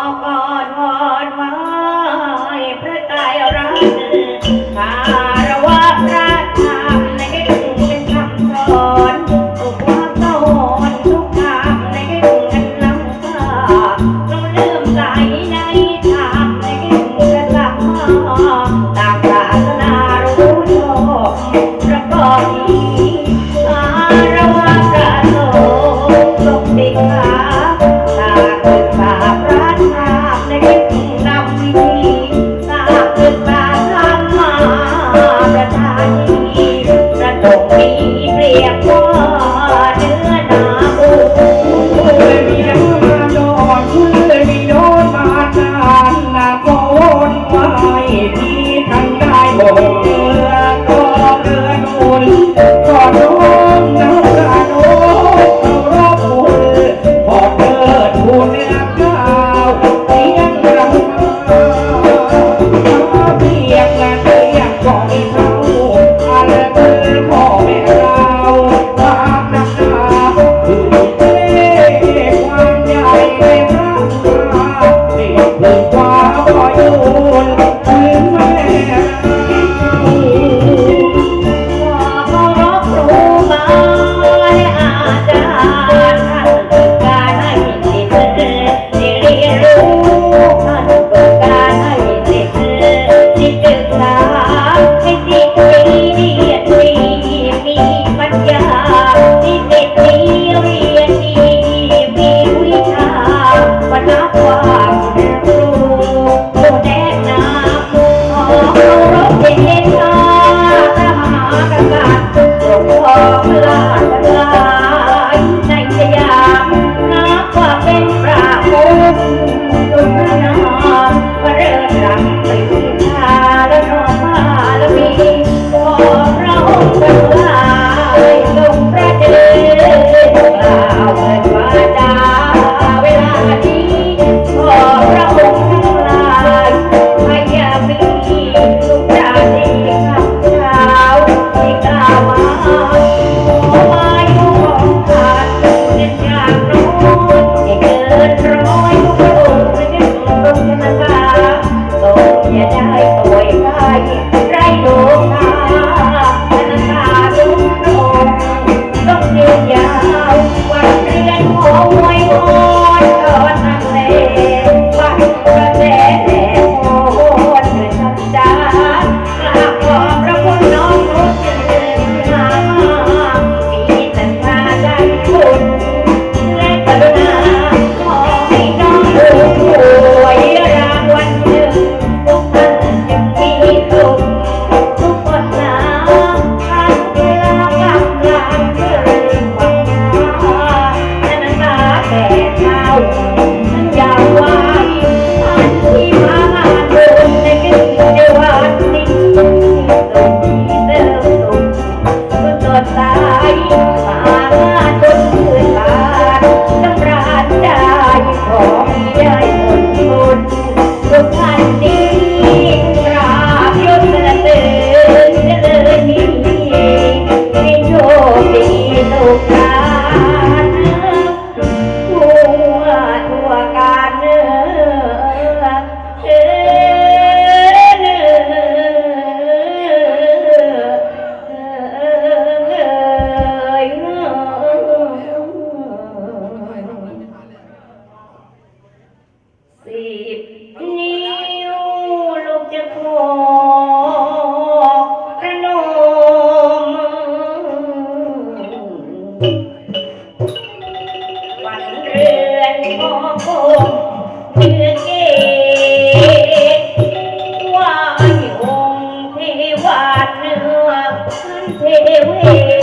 อกอดวอนไว้พระตายรักข้า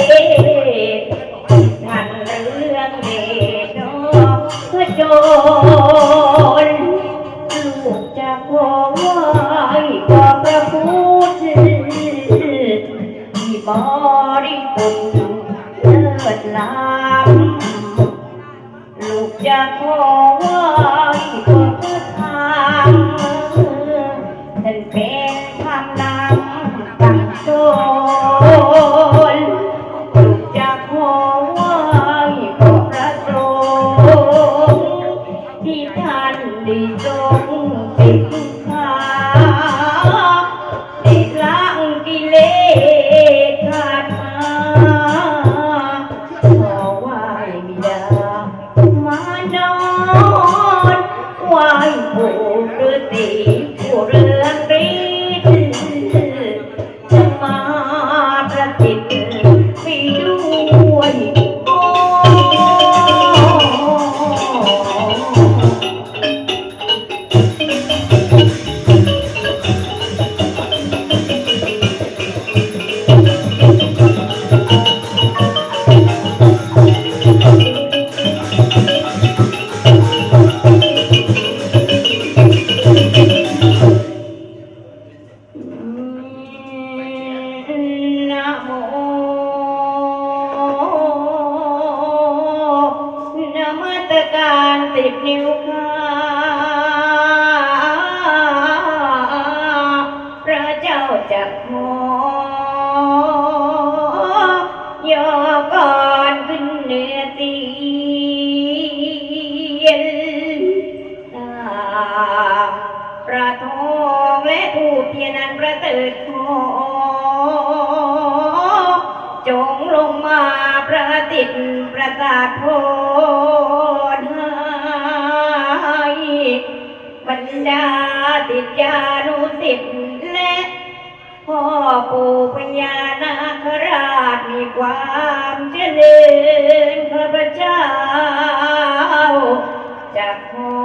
ดังเรื่องเด็กน้องก็จรลูกจะขอไหว้ขอพระพุทธที่าริสุทเลิศล้ำลูกจะขอไหว้ பொழுதே பொருளை การติดนิ้วข้าพระเจ้าจักหอยอก่อนขึ้นเหนือตียนตาประทองและทูปเทียนันประเสริฐขอจงลงมาประติดประกาศโท ดาติดยานุสิทธิ์และพ่อปู่พญานาคราชมีความเจริญข้าพเจ้าจะขอ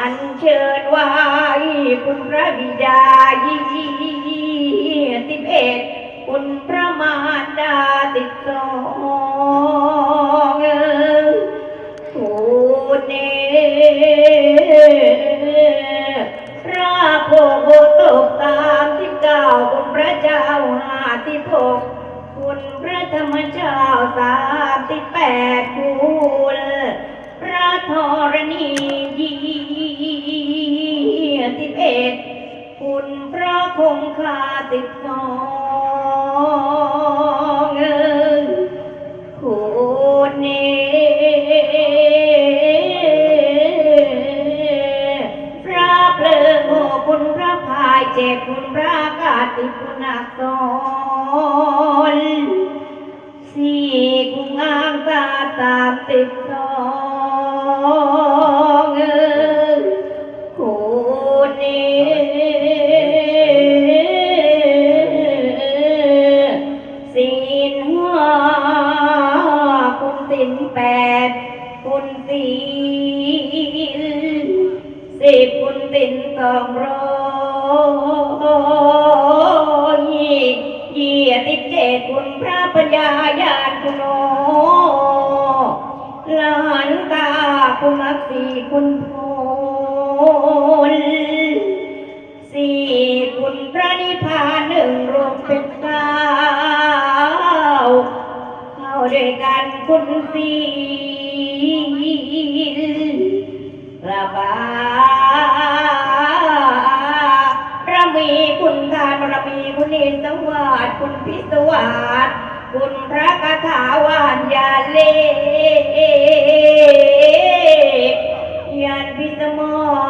อัญเชิญไว้คุณพระบิดายี่สิบเอ็ดคุณพระมารดาติดสอง คุณพระคงคาสิบสองเอิงคุณเนพระเพลิงโอคุณพระพายเจ็ดคุณพระกาติคุณอักษรสี่คุณงามตาสามสิบสอง ศีลสิบคุณศีลสองร้อยยี่สิบเจ็ดคุณพระปัญญาญาณคุณโอหลานตาคุณมักสีคุณโพลสี่คุณพระนิพพานหนึ่งรวมเป็นเก้าเข้าด้วยกันคุณสี่ คุณพิสวาสคุณพระคาถาวานยาเล ยานพิสมอ